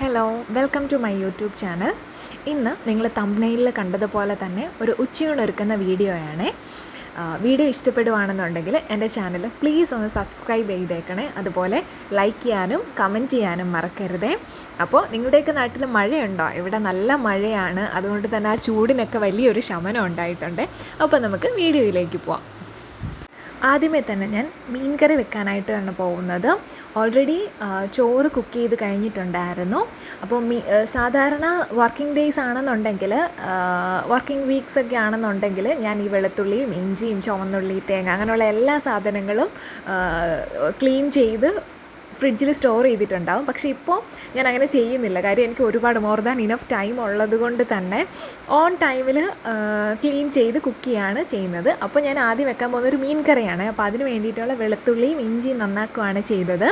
Hello welcome to my YouTube channel ഇന്ന് നിങ്ങൾ തമ്പനയിലിൽ കണ്ടതുപോലെ തന്നെ ഒരു ഉച്ചയൂണൊരുക്കുന്ന വീഡിയോയാണ്. വീഡിയോ ഇഷ്ടപ്പെടുവാണെന്നുണ്ടെങ്കിൽ എന്റെ ചാനൽ പ്ലീസ് ഒന്ന് സബ്സ്ക്രൈബ് ചെയ്തേക്കണേ. അതുപോലെ ലൈക്ക് ചെയ്യാനും കമന്റ് ചെയ്യാനും മറക്കരുതേ. അപ്പോൾ നിങ്ങളുടെയൊക്കെ നാട്ടിൽ മഴയുണ്ടോ? ഇവിടെ നല്ല മഴയാണ്. അതുകൊണ്ട് തന്നെ ആ ചൂടിനൊക്കെ വലിയൊരു ശമനം ഉണ്ടായിട്ടുണ്ട്. അപ്പോൾ നമുക്ക് വീഡിയോയിലേക്ക് പോവാം. ആദ്യമേ തന്നെ ഞാൻ മീൻ കറി വെക്കാനായിട്ടാണ് പോകുന്നത്. ഓൾറെഡി ചോറ് കുക്ക് ചെയ്ത് കഴിഞ്ഞിട്ടുണ്ടായിരുന്നു. അപ്പോൾ മീ സാധാരണ വർക്കിംഗ് ഡേയ്സ് ആണെന്നുണ്ടെങ്കിൽ വർക്കിംഗ് വീക്സ് ഒക്കെ ആണെന്നുണ്ടെങ്കിൽ ഞാൻ ഈ വെളുത്തുള്ളിയും ഇഞ്ചിയും ചുവന്നുള്ളി തേങ്ങ അങ്ങനെയുള്ള എല്ലാ സാധനങ്ങളും ക്ലീൻ ചെയ്ത് ഫ്രിഡ്ജിൽ സ്റ്റോർ ചെയ്തിട്ടുണ്ടാവും. പക്ഷേ ഇപ്പോൾ ഞാൻ അങ്ങനെ ചെയ്യുന്നില്ല. കാര്യം എനിക്ക് ഒരുപാട് മോർ ദാൻ ഇനഫ് ടൈം ഉള്ളത് കൊണ്ട് തന്നെ ഓൺ ടൈമിൽ ക്ലീൻ ചെയ്ത് കുക്ക് ചെയ്യാണ് ചെയ്യുന്നത്. അപ്പോൾ ഞാൻ ആദ്യം വെക്കാൻ പോകുന്ന ഒരു മീൻ കറിയാണ്. അപ്പോൾ അതിന് വേണ്ടിയിട്ടുള്ള വെളുത്തുള്ളിയും ഇഞ്ചിയും നന്നാക്കുവാണ് ചെയ്തത്.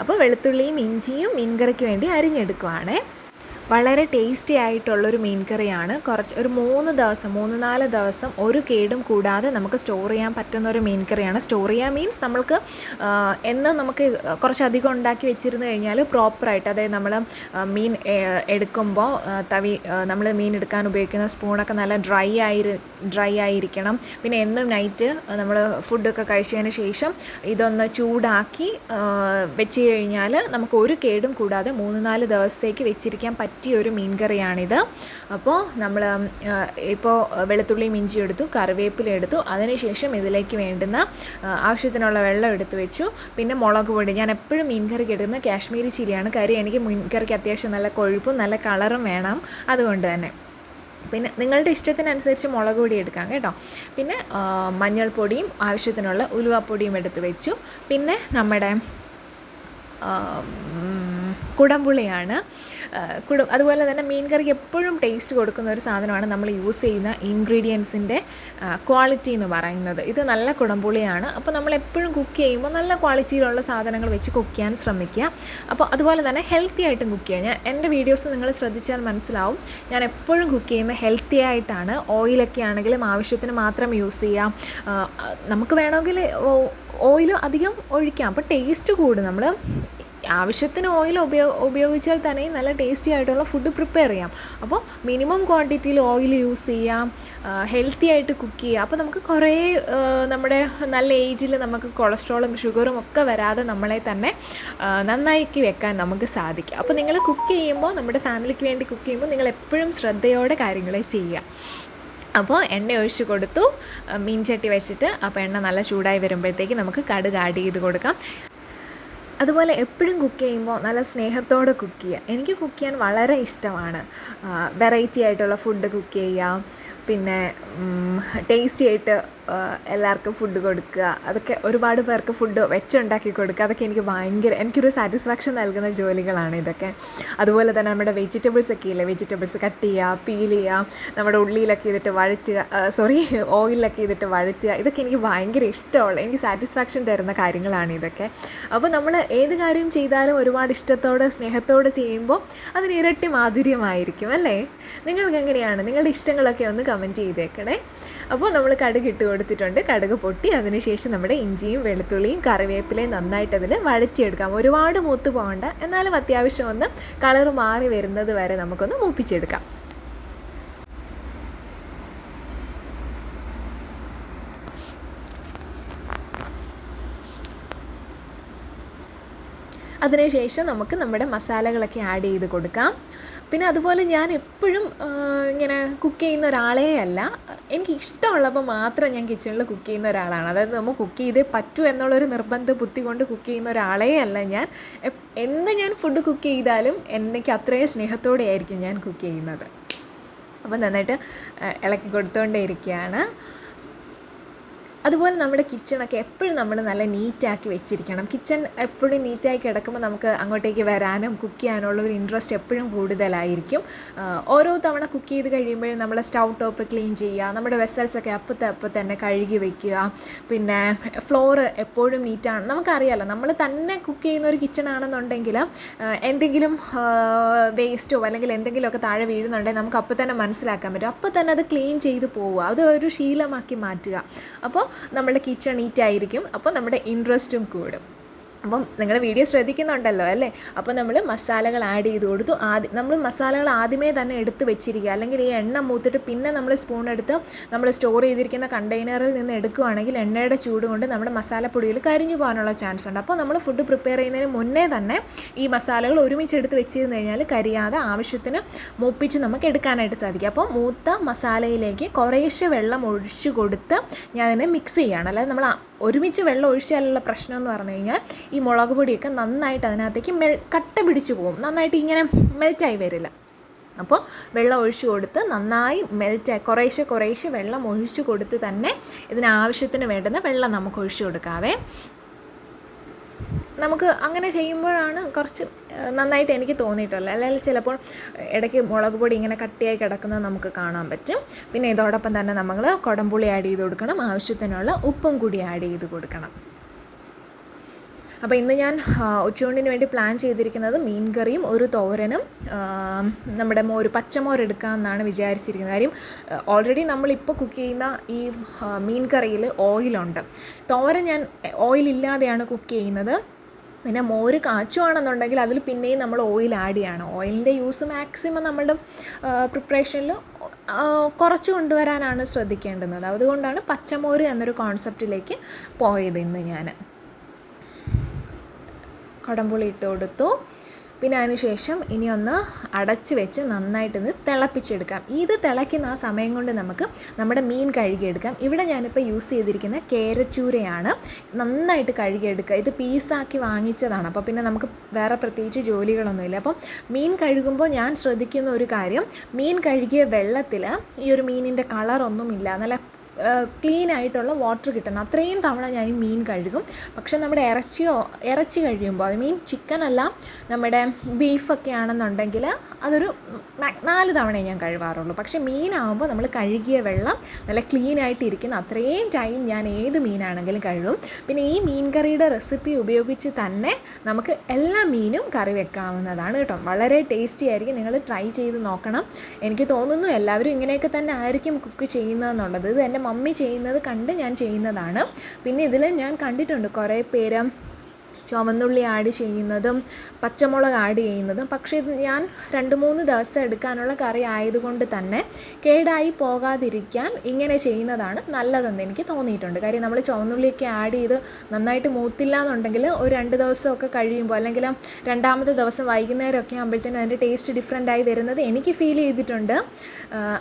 അപ്പോൾ വെളുത്തുള്ളിയും ഇഞ്ചിയും മീൻ കറിക്ക് വേണ്ടി അരിഞ്ഞെടുക്കുവാണ്. വളരെ ടേസ്റ്റി ആയിട്ടുള്ളൊരു മീൻ കറിയാണ് കുറച്ച് ഒരു മൂന്ന് ദിവസം മൂന്ന് നാല് ദിവസം ഒരു കേടും കൂടാതെ നമുക്ക് സ്റ്റോർ ചെയ്യാൻ പറ്റുന്ന ഒരു മീൻ കറിയാണ് സ്റ്റോർ ചെയ്യാൻ മീൻസ് നമ്മൾക്ക് എന്നും നമുക്ക് കുറച്ചധികം ഉണ്ടാക്കി വെച്ചിരുന്നു കഴിഞ്ഞാൽ പ്രോപ്പറായിട്ട് അതായത് നമ്മൾ മീൻ എടുക്കുമ്പോൾ തവി നമ്മൾ മീൻ എടുക്കാൻ ഉപയോഗിക്കുന്ന സ്പൂണൊക്കെ നല്ല ഡ്രൈ ആയി ഡ്രൈ ആയിരിക്കണം. പിന്നെ എന്നും നൈറ്റ് നമ്മൾ ഫുഡൊക്കെ കഴിച്ചതിന് ശേഷം ഇതൊന്ന് ചൂടാക്കി വെച്ച് കഴിഞ്ഞാൽ നമുക്ക് ഒരു കേടും കൂടാതെ മൂന്ന് നാല് ദിവസത്തേക്ക് വെച്ചിരിക്കാൻ പറ്റും പറ്റിയ ഒരു മീൻ കറിയാണിത് അപ്പോൾ നമ്മൾ ഇപ്പോൾ വെളുത്തുള്ളിയും ഇഞ്ചി എടുത്തു കറിവേപ്പില എടുത്തു. അതിനുശേഷം ഇതിലേക്ക് വേണ്ടുന്ന ആവശ്യത്തിനുള്ള വെള്ളം എടുത്തു വെച്ചു. പിന്നെ മുളക് പൊടി. ഞാൻ എപ്പോഴും മീൻ കറിക്ക് എടുക്കുന്ന കാശ്മീരി ചിരിയാണ് കറി എനിക്ക് മീൻ കറിക്ക് അത്യാവശ്യം നല്ല കൊഴുപ്പും നല്ല കളറും വേണം. അതുകൊണ്ട് തന്നെ. പിന്നെ നിങ്ങളുടെ ഇഷ്ടത്തിനനുസരിച്ച് മുളക് പൊടി എടുക്കാം കേട്ടോ. പിന്നെ മഞ്ഞൾപ്പൊടിയും ആവശ്യത്തിനുള്ള ഉലുവാപ്പൊടിയും എടുത്ത് വെച്ചു. പിന്നെ നമ്മുടെ കുടംപുളിയാണ്. കുടം അതുപോലെ തന്നെ മീൻ കറിക്ക് എപ്പോഴും ടേസ്റ്റ് കൊടുക്കുന്ന ഒരു സാധനമാണ് നമ്മൾ യൂസ് ചെയ്യുന്ന ഇൻഗ്രീഡിയൻസിന്റെ ക്വാളിറ്റി എന്ന് പറയുന്നത്. ഇത് നല്ല കുടംപുളിയാണ്. അപ്പോൾ നമ്മൾ എപ്പോഴും കുക്ക് ചെയ്യുമ്പോൾ നല്ല ക്വാളിറ്റിയിലുള്ള സാധനങ്ങൾ വെച്ച് കുക്ക് ചെയ്യാൻ ശ്രമിക്കുക. അപ്പോൾ അതുപോലെ തന്നെ ഹെൽത്തി ആയിട്ടും കുക്ക് ചെയ്യുക. ഞാൻ എന്റെ വീഡിയോസ് നിങ്ങൾ ശ്രദ്ധിച്ചാൽ മനസ്സിലാവും. ഞാൻ എപ്പോഴും കുക്ക് ചെയ്യുന്ന ഹെൽത്തി ആയിട്ടാണ്. ഓയിലൊക്കെ ആണെങ്കിലും ആവശ്യത്തിന് മാത്രം യൂസ് ചെയ്യാം നമുക്ക് വേണമെങ്കിൽ ഓയിൽ അധികം ഒഴിക്കാം. അപ്പോൾ ടേസ്റ്റ് കൂടും. നമ്മൾ ആവശ്യത്തിന് ഓയിൽ ഉപയോഗ ഉപയോഗിച്ചാൽ തന്നെ നല്ല ടേസ്റ്റി ആയിട്ടുള്ള ഫുഡ് പ്രിപ്പയർ ചെയ്യാം. അപ്പോൾ മിനിമം ക്വാണ്ടിറ്റിയിൽ ഓയിൽ യൂസ് ചെയ്യാം ഹെൽത്തി ആയിട്ട് കുക്ക് ചെയ്യാം. അപ്പോൾ നമുക്ക് കുറേ നമ്മുടെ നല്ല ഏജിൽ നമുക്ക് കൊളസ്ട്രോളും ഷുഗറും ഒക്കെ വരാതെ നമ്മളെ തന്നെ നന്നാക്കി വെക്കാൻ നമുക്ക് സാധിക്കും. അപ്പോൾ നിങ്ങൾ കുക്ക് ചെയ്യുമ്പോൾ നമ്മുടെ ഫാമിലിക്ക് വേണ്ടി കുക്ക് ചെയ്യുമ്പോൾ നിങ്ങൾ എപ്പോഴും ശ്രദ്ധയോടെ കാര്യങ്ങളെ ചെയ്യുക. അപ്പോൾ എണ്ണ ഒഴിച്ച് കൊടുത്തു മീൻചട്ടി വെച്ചിട്ട് അപ്പോൾ എണ്ണ നല്ല ചൂടായി വരുമ്പോഴത്തേക്ക് നമുക്ക് കടുക് ആഡ് ചെയ്ത് കൊടുക്കാം. അതുപോലെ എപ്പോഴും കുക്ക് ചെയ്യുമ്പോൾ നല്ല സ്നേഹത്തോടെ കുക്ക് ചെയ്യുക. എനിക്ക് കുക്ക് ചെയ്യാൻ വളരെ ഇഷ്ടമാണ്. വെറൈറ്റി ആയിട്ടുള്ള ഫുഡ് കുക്ക് ചെയ്യുക. പിന്നെ ടേസ്റ്റി ആയിട്ട് എല്ലാവർക്കും ഫുഡ് കൊടുക്കുക. അതൊക്കെ ഒരുപാട് പേർക്ക് ഫുഡ് വെച്ചുണ്ടാക്കി കൊടുക്കുക. അതൊക്കെ എനിക്ക് ഭയങ്കര എനിക്കൊരു സാറ്റിസ്ഫാക്ഷൻ നൽകുന്ന ജോലികളാണ് ഇതൊക്കെ. അതുപോലെ തന്നെ നമ്മുടെ വെജിറ്റബിൾസ് ഒക്കെ ഇല്ലേ? വെജിറ്റബിൾസ് കട്ട് ചെയ്യുക പീൽ ചെയ്യുക നമ്മുടെ ഉള്ളിയിലൊക്കെ ചെയ്തിട്ട് വഴറ്റുക സോറി ഓയിലൊക്കെ ചെയ്തിട്ട് വഴറ്റുക. ഇതൊക്കെ എനിക്ക് ഭയങ്കര ഇഷ്ടമുള്ള എനിക്ക് സാറ്റിസ്ഫാക്ഷൻ തരുന്ന കാര്യങ്ങളാണ് ഇതൊക്കെ. അപ്പോൾ നമ്മൾ ഏത് കാര്യം ചെയ്താലും ഒരുപാട് ഇഷ്ടത്തോടെ സ്നേഹത്തോടെ ചെയ്യുമ്പോൾ അതിന് ഇരട്ടി മാധുര്യമായിരിക്കും അല്ലേ? നിങ്ങൾക്ക് എങ്ങനെയാണ്? നിങ്ങളുടെ ഇഷ്ടങ്ങളൊക്കെ ഒന്ന് കമന്റ് ചെയ്തേക്കണേ. അപ്പോൾ നമ്മൾ കടുക് ഇട്ട് കൊടുത്തിട്ടുണ്ട്. കടുക് പൊട്ടി. അതിനുശേഷം നമ്മുടെ ഇഞ്ചിയും വെളുത്തുള്ളിയും കറിവേപ്പിലയും നന്നായിട്ട് അതിൽ വഴറ്റിയെടുക്കാം. ഒരുപാട് മൂത്ത് പോകണ്ട. എന്നാലും അത്യാവശ്യം ഒന്ന് കളർ മാറി വരുന്നത് വരെ നമുക്കൊന്ന് മൂപ്പിച്ചെടുക്കാം. അതിനുശേഷം നമുക്ക് നമ്മുടെ മസാലകളൊക്കെ ആഡ് ചെയ്ത് കൊടുക്കാം. പിന്നെ അതുപോലെ ഞാൻ എപ്പോഴും ഇങ്ങനെ കുക്ക് ചെയ്യുന്ന ഒരാളേ അല്ല. എനിക്ക് ഇഷ്ടമുള്ളപ്പോൾ മാത്രം ഞാൻ കിച്ചണിൽ കുക്ക് ചെയ്യുന്ന ഒരാളാണ്. അതായത് നമ്മൾ കുക്ക് ചെയ്തേ പറ്റൂ എന്നുള്ളൊരു നിർബന്ധ ബുദ്ധി കൊണ്ട് കുക്ക് ചെയ്യുന്ന ഒരാളേ അല്ല ഞാൻ. എന്ത് ഞാൻ ഫുഡ് കുക്ക് ചെയ്താലും എനിക്ക് അത്രയും സ്നേഹത്തോടെ ആയിരിക്കും ഞാൻ കുക്ക് ചെയ്യുന്നത്. അപ്പോൾ നന്നായിട്ട് ഇളക്കി കൊടുത്തുകൊണ്ടേ ഇരിക്കുകയാണ്. അതുപോലെ നമ്മുടെ കിച്ചണൊക്കെ എപ്പോഴും നമ്മൾ നല്ല നീറ്റാക്കി വെച്ചിരിക്കണം. കിച്ചൺ എപ്പോഴും നീറ്റായി കിടക്കുമ്പോൾ നമുക്ക് അങ്ങോട്ടേക്ക് വരാനും കുക്ക് ചെയ്യാനുള്ള ഒരു ഇൻട്രസ്റ്റ് എപ്പോഴും കൂടുതലായിരിക്കും. ഓരോ തവണ കുക്ക് ചെയ്ത് കഴിയുമ്പോഴും നമ്മൾ സ്റ്റൗ ടോപ്പ് ക്ലീൻ ചെയ്യുക നമ്മുടെ വെസൽസൊക്കെ അപ്പത്തെ അപ്പം തന്നെ കഴുകി വെക്കുക പിന്നെ ഫ്ലോറ് എപ്പോഴും നീറ്റാണ് നമുക്കറിയാമല്ലോ നമ്മൾ തന്നെ കുക്ക് ചെയ്യുന്ന ഒരു കിച്ചൺ ആണെന്നുണ്ടെങ്കിൽ എന്തെങ്കിലും വേസ്റ്റോ അല്ലെങ്കിൽ എന്തെങ്കിലുമൊക്കെ താഴെ വീഴുന്നുണ്ടെങ്കിൽ നമുക്ക് അപ്പോൾ തന്നെ മനസ്സിലാക്കാൻ പറ്റും. അപ്പോൾ തന്നെ അത് ക്ലീൻ ചെയ്ത് പോവുക. അത് ഒരു ശീലമാക്കി മാറ്റുക. അപ്പോൾ നമ്മുടെ കിച്ചൺ നീറ്റായിരിക്കും അപ്പോൾ നമ്മുടെ ഇൻട്രസ്റ്റും കൂടും. അപ്പം നിങ്ങൾ വീഡിയോ ശ്രദ്ധിക്കുന്നുണ്ടല്ലോ അല്ലേ? അപ്പോൾ നമ്മൾ മസാലകൾ ആഡ് ചെയ്ത് കൊടുത്തു. ആദ്യം നമ്മൾ മസാലകൾ ആദ്യമേ തന്നെ എടുത്ത് വെച്ചിരിക്കുക. അല്ലെങ്കിൽ ഈ എണ്ണ മൂത്തിട്ട് പിന്നെ നമ്മൾ സ്പൂൺ എടുത്ത് നമ്മൾ സ്റ്റോർ ചെയ്തിരിക്കുന്ന കണ്ടെയ്നറിൽ നിന്ന് എടുക്കുകയാണെങ്കിൽ എണ്ണയുടെ ചൂട് കൊണ്ട് നമ്മുടെ മസാലപ്പൊടിയിൽ കരിഞ്ഞു പോകാനുള്ള ചാൻസ് ഉണ്ട്. അപ്പോൾ നമ്മൾ ഫുഡ് പ്രിപ്പയർ ചെയ്യുന്നതിന് മുന്നേ തന്നെ ഈ മസാലകൾ ഒരുമിച്ച് എടുത്ത് വെച്ചിരുന്നു കഴിഞ്ഞാൽ കരിയാതെ ആവശ്യത്തിന് മൂപ്പിച്ച് നമുക്ക് എടുക്കാനായിട്ട് സാധിക്കും. അപ്പോൾ മൂത്ത മസാലയിലേക്ക് കുറേശ്ശെ വെള്ളം ഒഴിച്ചു കൊടുത്ത് ഞാനതിനെ മിക്സ് ചെയ്യുകയാണ്. അല്ലാതെ നമ്മൾ ഒരുമിച്ച് വെള്ളം ഒഴിച്ചാലുള്ള പ്രശ്നം എന്ന് പറഞ്ഞു കഴിഞ്ഞാൽ ഈ മുളക് പൊടിയൊക്കെ നന്നായിട്ട് അതിനകത്തേക്ക് മെൽ കട്ട പിടിച്ചു പോകും. നന്നായിട്ട് ഇങ്ങനെ മെൽറ്റായി വരില്ല. അപ്പോൾ വെള്ളം ഒഴിച്ചു കൊടുത്ത് നന്നായി മെൽറ്റായി കുറേശ്ശെ കുറേശ്ശെ വെള്ളം ഒഴിച്ചു കൊടുത്ത് തന്നെ ഇതിനാവശ്യത്തിന് വേണ്ടുന്ന വെള്ളം നമുക്ക് ഒഴിച്ചു കൊടുക്കാവേ. നമുക്ക് അങ്ങനെ ചെയ്യുമ്പോഴാണ് കുറച്ച് നന്നായിട്ട് എനിക്ക് തോന്നിയിട്ടുള്ളത്. അല്ലെങ്കിൽ ചിലപ്പോൾ ഇടയ്ക്ക് മുളക് പൊടി ഇങ്ങനെ കട്ടിയായി കിടക്കുന്നത് നമുക്ക് കാണാൻ പറ്റും. പിന്നെ ഇതോടൊപ്പം തന്നെ നമ്മൾ കുടംപുളി ആഡ് ചെയ്ത് കൊടുക്കണം. ആവശ്യത്തിനുള്ള ഉപ്പും കൂടി ആഡ് ചെയ്ത് കൊടുക്കണം. അപ്പോൾ ഇന്ന് ഞാൻ ഉച്ചയൂണിന് വേണ്ടി പ്ലാൻ ചെയ്തിരിക്കുന്നത് മീൻ കറിയും ഒരു തോരനും നമ്മുടെ മോര് പച്ചമോര് എന്നാണ് വിചാരിച്ചിരിക്കുന്നത്. കാര്യം ഓൾറെഡി നമ്മളിപ്പോൾ കുക്ക് ചെയ്യുന്ന ഈ മീൻ കറിയിൽ ഓയിലുണ്ട് തോരൻ ഞാൻ ഓയിലില്ലാതെയാണ് കുക്ക് ചെയ്യുന്നത്. പിന്നെ മോര് കാച്ചുവാണെന്നുണ്ടെങ്കിൽ അതിൽ പിന്നെയും നമ്മൾ ഓയിൽ ആഡ് ചെയ്യണം. ഓയിലിന്റെ യൂസ് മാക്സിമം നമ്മളുടെ പ്രിപ്പറേഷനിൽ കുറച്ച് കൊണ്ടുവരാനാണ് ശ്രദ്ധിക്കേണ്ടുന്നത്. അതുകൊണ്ടാണ് പച്ചമോര് എന്നൊരു കോൺസെപ്റ്റിലേക്ക് പോയത് ഇന്ന് ഞാൻ. കുടംപുളി ഇട്ട് കൊടുത്തു. പിന്നെ അതിനുശേഷം ഇനി ഒന്ന് അടച്ച് വെച്ച് നന്നായിട്ടൊന്ന് തിളപ്പിച്ചെടുക്കാം. ഇത് തിളയ്ക്കുന്ന ആ സമയം കൊണ്ട് നമുക്ക് നമ്മുടെ മീൻ കഴുകിയെടുക്കാം. ഇവിടെ ഞാനിപ്പോൾ യൂസ് ചെയ്തിരിക്കുന്ന കേരച്ചൂരയാണ് നന്നായിട്ട് കഴുകിയെടുക്കുക. ഇത് പീസാക്കി വാങ്ങിച്ചതാണ്. അപ്പോൾ പിന്നെ നമുക്ക് വേറെ പ്രത്യേകിച്ച് ജോലികളൊന്നുമില്ല. അപ്പം മീൻ കഴുകുമ്പോൾ ഞാൻ ശ്രദ്ധിക്കുന്ന ഒരു കാര്യം മീൻ കഴുകിയ വെള്ളത്തിൽ ഈ ഒരു മീനിന്റെ കളറൊന്നുമില്ല. നല്ല ക്ലീൻ ആയിട്ടുള്ള വാട്ടർ കിട്ടണം. അത്രയും തവണ ഞാൻ മീൻ കഴുകും. പക്ഷേ നമ്മുടെ ഇറച്ചിയോ ഇറച്ചി കഴിയുമ്പോൾ അത് മീൻ ചിക്കൻ അല്ല നമ്മുടെ ബീഫൊക്കെ ആണെന്നുണ്ടെങ്കിൽ അതൊരു നാല് തവണയേ ഞാൻ കഴുകാറുള്ളൂ. പക്ഷേ മീനാകുമ്പോൾ നമ്മൾ കഴുകിയ വെള്ളം നല്ല ക്ലീൻ ആയിട്ട് ഇരിക്കുന്ന അത്രയും ടൈം ഞാൻ ഏത് മീനാണെങ്കിലും കഴുകും. പിന്നെ ഈ മീൻ കറിയുടെ റെസിപ്പി ഉപയോഗിച്ച് തന്നെ നമുക്ക് എല്ലാ മീനും കറി വെക്കാവുന്നതാണ് കേട്ടോ. വളരെ ടേസ്റ്റി ആയിരിക്കും. നിങ്ങൾ ട്രൈ ചെയ്ത് നോക്കണം. എനിക്ക് തോന്നുന്നു എല്ലാവരും ഇങ്ങനെയൊക്കെ തന്നെ ആയിരിക്കും കുക്ക് ചെയ്യുന്നതെന്നുള്ളത്. ഇത് എന്റെ മമ്മി ചെയ്യുന്നത് കണ്ട് ഞാൻ ചെയ്യുന്നതാണ്. പിന്നെ ഇതിൽ ഞാൻ കണ്ടിട്ടുണ്ട് കുറേ പേര് ചുവന്നുള്ളി ആഡ് ചെയ്യുന്നതും പച്ചമുളക് ആഡ് ചെയ്യുന്നതും. പക്ഷേ ഇത് ഞാൻ രണ്ട് മൂന്ന് ദിവസം എടുക്കാനുള്ള കറി ആയതുകൊണ്ട് തന്നെ കേടായി പോകാതിരിക്കാൻ ഇങ്ങനെ ചെയ്യുന്നതാണ് നല്ലതെന്ന് എനിക്ക് തോന്നിയിട്ടുണ്ട്. കാര്യം നമ്മൾ ചുവന്നുള്ളിയൊക്കെ ആഡ് ചെയ്ത് നന്നായിട്ട് മൂത്തില്ല എന്നുണ്ടെങ്കിൽ ഒരു രണ്ട് ദിവസമൊക്കെ കഴിയുമ്പോൾ അല്ലെങ്കിൽ രണ്ടാമത്തെ ദിവസം വൈകുന്നേരമൊക്കെ ആകുമ്പോഴത്തേനും അതിന്റെ ടേസ്റ്റ് ഡിഫറെന്റ് ആയി വരുന്നത് എനിക്ക് ഫീൽ ചെയ്തിട്ടുണ്ട്.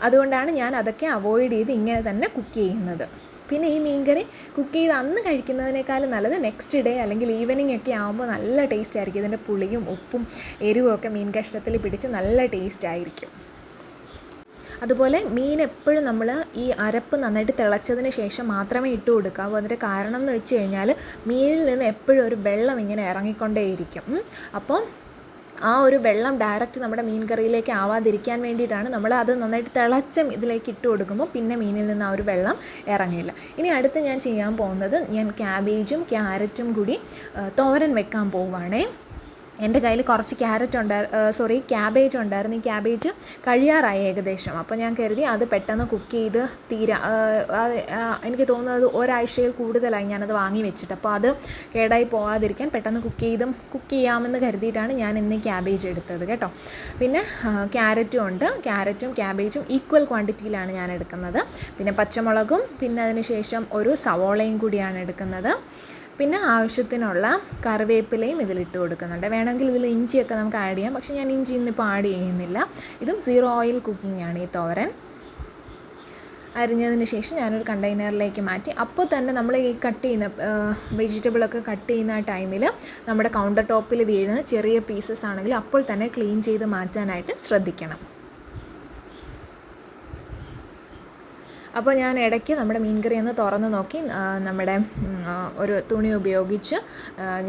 അതുകൊണ്ടാണ് ഞാൻ അതൊക്കെ അവോയ്ഡ് ചെയ്ത് ഇങ്ങനെ തന്നെ കുക്ക് ചെയ്യുന്നത്. പിന്നെ ഈ മീൻകറി കുക്ക് ചെയ്ത് അന്ന് കഴിക്കുന്നതിനേക്കാളും നല്ലത് നെക്സ്റ്റ് ഡേ അല്ലെങ്കിൽ ഈവനിങ് ഒക്കെ ആകുമ്പോൾ നല്ല ടേസ്റ്റ് ആയിരിക്കും. ഇതിന്റെ പുളിയും ഉപ്പും എരിവും ഒക്കെ മീൻ കഷ്ണത്തിൽ പിടിച്ച് നല്ല ടേസ്റ്റ് ആയിരിക്കും. അതുപോലെ മീൻ എപ്പോഴും നമ്മൾ ഈ അരപ്പ് നന്നായിട്ട് തിളച്ചതിന് ശേഷം മാത്രമേ ഇട്ട് കൊടുക്കാവൂ. അതിന്റെ കാരണം എന്ന് വെച്ച് കഴിഞ്ഞാൽ മീനിൽ നിന്ന് എപ്പോഴും ഒരു വെള്ളം ഇങ്ങനെ ഇറങ്ങിക്കൊണ്ടേയിരിക്കും. ഉം. ആ ഒരു വെള്ളം ഡയറക്റ്റ് നമ്മുടെ മീൻ കറിയിലേക്ക് ആവാതിരിക്കാൻ വേണ്ടിയിട്ടാണ് നമ്മൾ അത് നന്നായിട്ട് തിളച്ചം ഇതിലേക്ക് ഇട്ട് കൊടുക്കുമ്പോൾ പിന്നെ മീനിൽ നിന്ന് ആ ഒരു വെള്ളം ഇറങ്ങില്ല. ഇനി അടുത്ത് ഞാൻ ചെയ്യാൻ പോകുന്നത് ഞാൻ ക്യാബേജും ക്യാരറ്റും കൂടി തോരൻ വെക്കാൻ പോവുകയാണേ എന്റെ കയ്യിൽ കുറച്ച് ക്യാരറ്റ് ഉണ്ടായിരുന്നു സോറി ക്യാബേജ് ഉണ്ടായിരുന്നു. ഈ ക്യാബേജ് കഴിയാറായി ഏകദേശം. അപ്പോൾ ഞാൻ കരുതി അത് പെട്ടെന്ന് കുക്ക് ചെയ്ത് തീരാ. എനിക്ക് തോന്നുന്നത് ഒരാഴ്ചയിൽ കൂടുതലായി ഞാനത് വാങ്ങി വെച്ചിട്ട്. അപ്പോൾ അത് കേടായി പോകാതിരിക്കാൻ പെട്ടെന്ന് കുക്ക് ചെയ്തും കുക്ക് ചെയ്യാമെന്ന് കരുതിയിട്ടാണ് ഞാൻ ഇന്ന് ക്യാബേജ് എടുത്തത് കേട്ടോ. പിന്നെ ക്യാരറ്റും ഉണ്ട്. ക്യാരറ്റും ക്യാബേജും ഈക്വൽ ക്വാണ്ടിറ്റിയിലാണ് ഞാൻ എടുക്കുന്നത്. പിന്നെ പച്ചമുളകും പിന്നെ അതിന് ശേഷം ഒരു സവോളയും കൂടിയാണ് എടുക്കുന്നത്. പിന്നെ ആവശ്യത്തിനുള്ള കറിവേപ്പിലയും ഇതിലിട്ട് കൊടുക്കുന്നുണ്ട്. വേണമെങ്കിൽ ഇതിൽ ഇഞ്ചിയൊക്കെ നമുക്ക് ആഡ് ചെയ്യാം. പക്ഷേ ഞാൻ ഇഞ്ചി ഇന്നിപ്പോൾ ആഡ് ചെയ്യുന്നില്ല. ഇതും സീറോ ഓയിൽ കുക്കിംഗ് ആണ് ഈ തോരൻ. അരിഞ്ഞതിന് ശേഷം ഞാനൊരു കണ്ടെയ്നറിലേക്ക് മാറ്റി. അപ്പോൾ തന്നെ നമ്മൾ ഈ കട്ട് ചെയ്യുന്ന വെജിറ്റബിളൊക്കെ കട്ട് ചെയ്യുന്ന ടൈമിൽ നമ്മുടെ കൗണ്ടർ ടോപ്പിൽ വീഴുന്ന ചെറിയ പീസസ് ആണെങ്കിൽ അപ്പോൾ തന്നെ ക്ലീൻ ചെയ്ത് മാറ്റാനായിട്ട് ശ്രദ്ധിക്കണം. അപ്പോൾ ഞാൻ ഇടയ്ക്ക് നമ്മുടെ മീൻകറി ഒന്ന് തുറന്ന് നോക്കി നമ്മുടെ ഒരു തുണി ഉപയോഗിച്ച്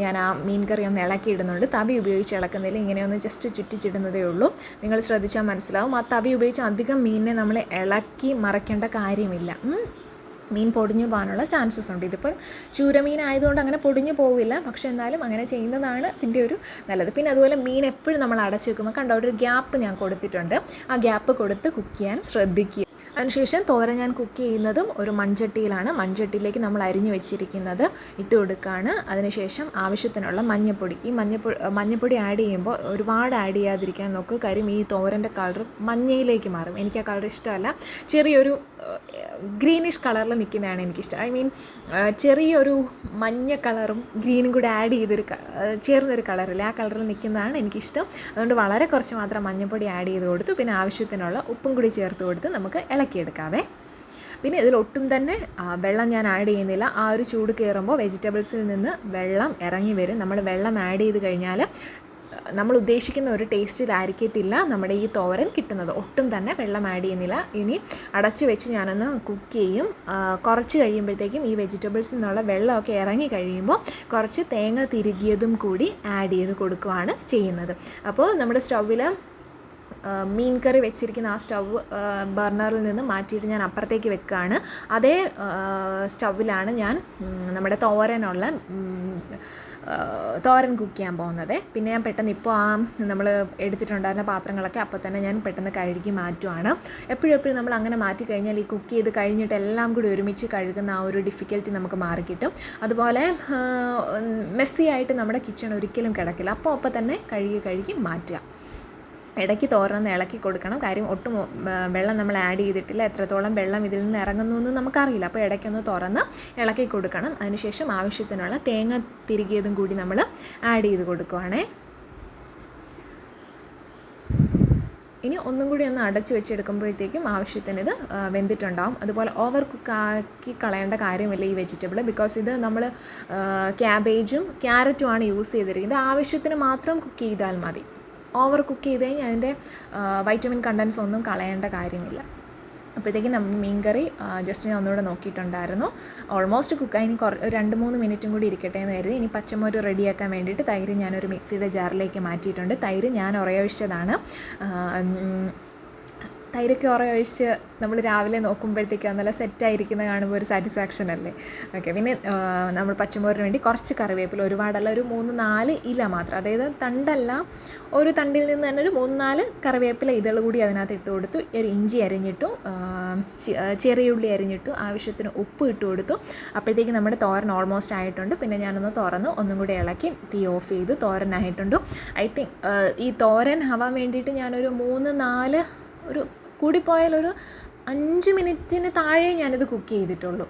ഞാൻ ആ മീൻകറി ഒന്ന് ഇളക്കിയിടുന്നുണ്ട്. തവി ഉപയോഗിച്ച് ഇളക്കുന്നതിൽ ഇങ്ങനെ ഒന്ന് ജസ്റ്റ് ചുറ്റിച്ചിടുന്നതേ ഉള്ളൂ. നിങ്ങൾ ശ്രദ്ധിച്ചാൽ മനസ്സിലാവും. ആ തവി ഉപയോഗിച്ച് അധികം മീനിനെ നമ്മൾ ഇളക്കി മറയ്ക്കേണ്ട കാര്യമില്ല. മീൻ പൊടിഞ്ഞു പോകാനുള്ള ചാൻസസ് ഉണ്ട്. ഇതിപ്പോൾ ചൂരമീൻ ആയതുകൊണ്ട് അങ്ങനെ പൊടിഞ്ഞു പോവില്ല. പക്ഷേ എന്നാലും അങ്ങനെ ചെയ്യുന്നതാണ് ഇതിന്റെ ഒരു നല്ലത്. പിന്നെ അതുപോലെ മീൻ എപ്പോഴും നമ്മൾ അടച്ചു വെക്കുമ്പോൾ കണ്ടോ ഒരു ഗ്യാപ്പ് ഞാൻ കൊടുത്തിട്ടുണ്ട്. ആ ഗ്യാപ്പ് കൊടുത്ത് കുക്ക് ചെയ്യാൻ ശ്രദ്ധിക്കുക. അതിനുശേഷം തോരൻ ഞാൻ കുക്ക് ചെയ്യുന്നതും ഒരു മൺചട്ടിയിലാണ്. മൺചട്ടിയിലേക്ക് നമ്മൾ അരിഞ്ഞു വെച്ചിരിക്കുന്നത് ഇട്ട് കൊടുക്കുകയാണ് അതിനുശേഷം ആവശ്യത്തിനുള്ള മഞ്ഞൾപ്പൊടി ഈ മഞ്ഞപ്പൊടി മഞ്ഞൾപ്പൊടി ആഡ് ചെയ്യുമ്പോൾ ഒരുപാട് ആഡ് ചെയ്യാതിരിക്കാൻ നോക്ക്. കാര്യം ഈ തോരന്റെ കളർ മഞ്ഞയിലേക്ക് മാറും. എനിക്ക് ആ കളർ ഇഷ്ടമല്ല. ചെറിയൊരു ഗ്രീനിഷ് കളറിൽ നിൽക്കുന്നതാണ് എനിക്കിഷ്ടം. ഐ മീൻ ചെറിയൊരു മഞ്ഞ കളറും ഗ്രീനും കൂടി ആഡ് ചെയ്തൊരു ചേർന്നൊരു കളറിൽ ആ കളറിൽ നിൽക്കുന്നതാണ് എനിക്കിഷ്ടം. അതുകൊണ്ട് വളരെ കുറച്ച് മാത്രം മഞ്ഞൾപ്പൊടി ആഡ് ചെയ്ത് കൊടുത്തു. പിന്നെ ആവശ്യത്തിനുള്ള ഉപ്പും കൂടി ചേർത്ത് കൊടുത്ത് നമുക്ക് ഇളക്കിയെടുക്കാവേ പിന്നെ ഇതിൽ ഒട്ടും തന്നെ വെള്ളം ഞാൻ ആഡ് ചെയ്യുന്നില്ല. ആ ഒരു ചൂട് കയറുമ്പോൾ വെജിറ്റബിൾസിൽ നിന്ന് വെള്ളം ഇറങ്ങി വരും. നമ്മൾ വെള്ളം ആഡ് ചെയ്ത് കഴിഞ്ഞാൽ നമ്മൾ ഉദ്ദേശിക്കുന്ന ഒരു ടേസ്റ്റിലായിരിക്കത്തില്ല നമ്മുടെ ഈ തോരൻ കിട്ടുന്നത്. ഒട്ടും തന്നെ വെള്ളം ആഡ് ചെയ്യുന്നില്ല. ഇനി അടച്ചു വെച്ച് ഞാനൊന്ന് കുക്ക് ചെയ്യും. കുറച്ച് കഴിയുമ്പോഴത്തേക്കും ഈ വെജിറ്റബിൾസിൽ നിന്നുള്ള വെള്ളമൊക്കെ ഇറങ്ങി കഴിയുമ്പോൾ കുറച്ച് തേങ്ങ തിരുകിയതും കൂടി ആഡ് ചെയ്ത് കൊടുക്കുകയാണ് ചെയ്യുന്നത്. അപ്പോൾ നമ്മുടെ സ്റ്റൗവിൽ മീൻ കറി വെച്ചിരിക്കുന്ന ആ സ്റ്റവ് ബർണറിൽ നിന്ന് മാറ്റിയിട്ട് ഞാൻ അപ്പുറത്തേക്ക് വെക്കുകയാണ് അതേ സ്റ്റൗവിലാണ് ഞാൻ നമ്മുടെ തോരനുള്ള തോരൻ കുക്ക് ചെയ്യാൻ പോകുന്നത്. പിന്നെ ഞാൻ പെട്ടെന്ന് ഇപ്പോൾ ആ നമ്മൾ എടുത്തിട്ടുണ്ടായിരുന്ന പാത്രങ്ങളൊക്കെ അപ്പോൾ തന്നെ ഞാൻ പെട്ടെന്ന് കഴുകി മാറ്റുവാണ്. എപ്പോഴും എപ്പോഴും നമ്മൾ അങ്ങനെ മാറ്റി കഴിഞ്ഞാൽ ഈ കുക്ക് ചെയ്ത് കഴിഞ്ഞിട്ട് എല്ലാം കൂടി ഒരുമിച്ച് കഴുകുന്ന ആ ഒരു ഡിഫിക്കൽറ്റി നമുക്ക് മാറി കിട്ടും. അതുപോലെ മെസ്സി ആയിട്ട് നമ്മുടെ കിച്ചൺ ഒരിക്കലും കിടക്കില്ല. അപ്പോൾ അപ്പോൾ തന്നെ കഴുകി കഴുകി മാറ്റുക. ഇടയ്ക്ക് തോരനൊന്ന് ഇളക്കി കൊടുക്കണം. കാര്യം ഒട്ടും വെള്ളം നമ്മൾ ആഡ് ചെയ്തിട്ടില്ല. എത്രത്തോളം വെള്ളം ഇതിൽ നിന്ന് ഇറങ്ങുന്നു എന്ന് നമുക്കറിയില്ല. അപ്പോൾ ഇടയ്ക്കൊന്ന് തുറന്ന് ഇളക്കി കൊടുക്കണം. അതിനുശേഷം ആവശ്യത്തിനുള്ള തേങ്ങ തിരികിയതും കൂടി നമ്മൾ ആഡ് ചെയ്ത് കൊടുക്കുവാണേ. ഇനി ഒന്നും കൂടി ഒന്ന് അടച്ചു വെച്ചെടുക്കുമ്പോഴത്തേക്കും ആവശ്യത്തിന് ഇത് വെന്തിട്ടുണ്ടാവും. അതുപോലെ ഓവർ കുക്ക് ആക്കി കളയേണ്ട കാര്യമില്ല ഈ വെജിറ്റബിൾ ബിക്കോസ് ഇത് നമ്മൾ ക്യാബേജും ക്യാരറ്റുമാണ് യൂസ് ചെയ്തിരിക്കുന്നത്. ആവശ്യത്തിന് മാത്രം കുക്ക് ചെയ്താൽ മതി. ഓവർ കുക്ക് ചെയ്ത് കഴിഞ്ഞാൽ അതിന്റെ വൈറ്റമിൻ കണ്ടൻസ് ഒന്നും കളയേണ്ട കാര്യമില്ല. അപ്പോഴത്തേക്കും നമ്മൾ മീൻകറി ജസ്റ്റ് ഞാൻ ഒന്നുകൂടെ നോക്കിയിട്ടുണ്ടായിരുന്നു. ഓൾമോസ്റ്റ് കുക്കായി ഇനി കുറ രണ്ട് മൂന്ന് മിനിറ്റും കൂടി ഇരിക്കട്ടെ എന്ന് കരുതി. ഇനി പച്ചമോര് റെഡിയാക്കാൻ വേണ്ടിയിട്ട് തൈര് ഞാനൊരു മിക്സിയുടെ ജാറിലേക്ക് മാറ്റിയിട്ടുണ്ട്. തൈര് ഞാൻ ഉറയൊഴിച്ചതാണ്. തൈരൊക്കെ ഒഴിച്ച് നമ്മൾ രാവിലെ നോക്കുമ്പോഴത്തേക്കും നല്ല സെറ്റായിരിക്കുന്ന കാണുമ്പോൾ ഒരു സാറ്റിസ്ഫാക്ഷൻ അല്ലേ? ഓക്കെ പിന്നെ നമ്മൾ പച്ചമോറിന് വേണ്ടി കുറച്ച് കറിവേപ്പില ഒരുപാടല്ല ഒരു മൂന്ന് നാല് ഇല മാത്രം. അതായത് തണ്ടല്ല ഒരു തണ്ടിൽ നിന്ന് തന്നെ ഒരു മൂന്ന് നാല് കറിവേപ്പില ഇതൾ കൂടി അതിനകത്ത് ഇട്ട് കൊടുത്തു. ഒരു ഇഞ്ചി അരിഞ്ഞിട്ടു ചെറിയുള്ളി അരിഞ്ഞിട്ടു ആവശ്യത്തിന് ഉപ്പ് ഇട്ട് കൊടുത്തു. അപ്പോഴത്തേക്ക് നമ്മുടെ തോരൻ ഓൾമോസ്റ്റ് ആയിട്ടുണ്ട്. പിന്നെ ഞാനൊന്ന് തുറന്ന് ഒന്നും കൂടി ഇളക്കി തീ ഓഫ് ചെയ്തു. തോരനായിട്ടുണ്ട്. ഐ തിങ്ക് ഈ തോരൻ ആവാൻ വേണ്ടിയിട്ട് ഞാനൊരു മൂന്ന് നാല് ഒരു കൂടിപ്പോയാൽ ഒരു അഞ്ച് മിനിറ്റിന് താഴെ ഞാനിത് കുക്ക് ചെയ്തിട്ടുള്ളൂ.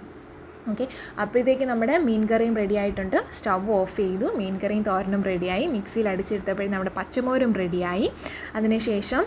ഓക്കെ? അപ്പോഴത്തേക്ക് നമ്മുടെ മീൻ കറിയും റെഡി ആയിട്ടുണ്ട്. സ്റ്റവ് ഓഫ് ചെയ്തു. മീൻ കറിയും തോരനും റെഡിയായി മിക്സിയിൽ അടിച്ചെടുത്തപ്പോഴും നമ്മുടെ പച്ചമോരും റെഡിയായി അതിനുശേഷം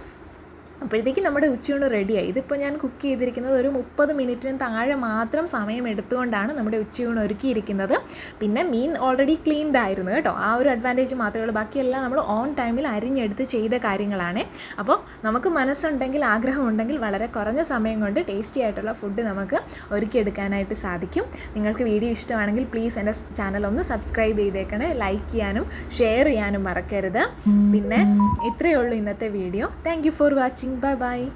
അപ്പോഴത്തേക്കും നമ്മുടെ ഉച്ചയൂണ് റെഡിയായി ഇതിപ്പോൾ ഞാൻ കുക്ക് ചെയ്തിരിക്കുന്നത് ഒരു മുപ്പത് മിനിറ്റിന് താഴെ മാത്രം സമയം എടുത്തുകൊണ്ടാണ് നമ്മുടെ ഉച്ചയൂണ് ഒരുക്കിയിരിക്കുന്നത്. പിന്നെ മീൻ ഓൾറെഡി ക്ലീൻഡ് ആയിരുന്നു കേട്ടോ. ആ ഒരു അഡ്വാന്റേജ് മാത്രമേ ഉള്ളൂ. ബാക്കിയെല്ലാം നമ്മൾ ഓൺ ടൈമിൽ അരിഞ്ഞെടുത്ത് ചെയ്ത കാര്യങ്ങളാണ്. അപ്പോൾ നമുക്ക് മനസ്സുണ്ടെങ്കിൽ ആഗ്രഹമുണ്ടെങ്കിൽ വളരെ കുറഞ്ഞ സമയം കൊണ്ട് ടേസ്റ്റി ആയിട്ടുള്ള ഫുഡ് നമുക്ക് ഒരുക്കിയെടുക്കാനായിട്ട് സാധിക്കും. നിങ്ങൾക്ക് വീഡിയോ ഇഷ്ടമാണെങ്കിൽ പ്ലീസ് എന്റെ ചാനൽ ഒന്ന് സബ്സ്ക്രൈബ് ചെയ്തേക്കണേ. ലൈക്ക് ചെയ്യാനും ഷെയർ ചെയ്യാനും മറക്കരുത്. പിന്നെ ഇത്രയേ ഉള്ളൂ ഇന്നത്തെ video thank for watching Bye bye.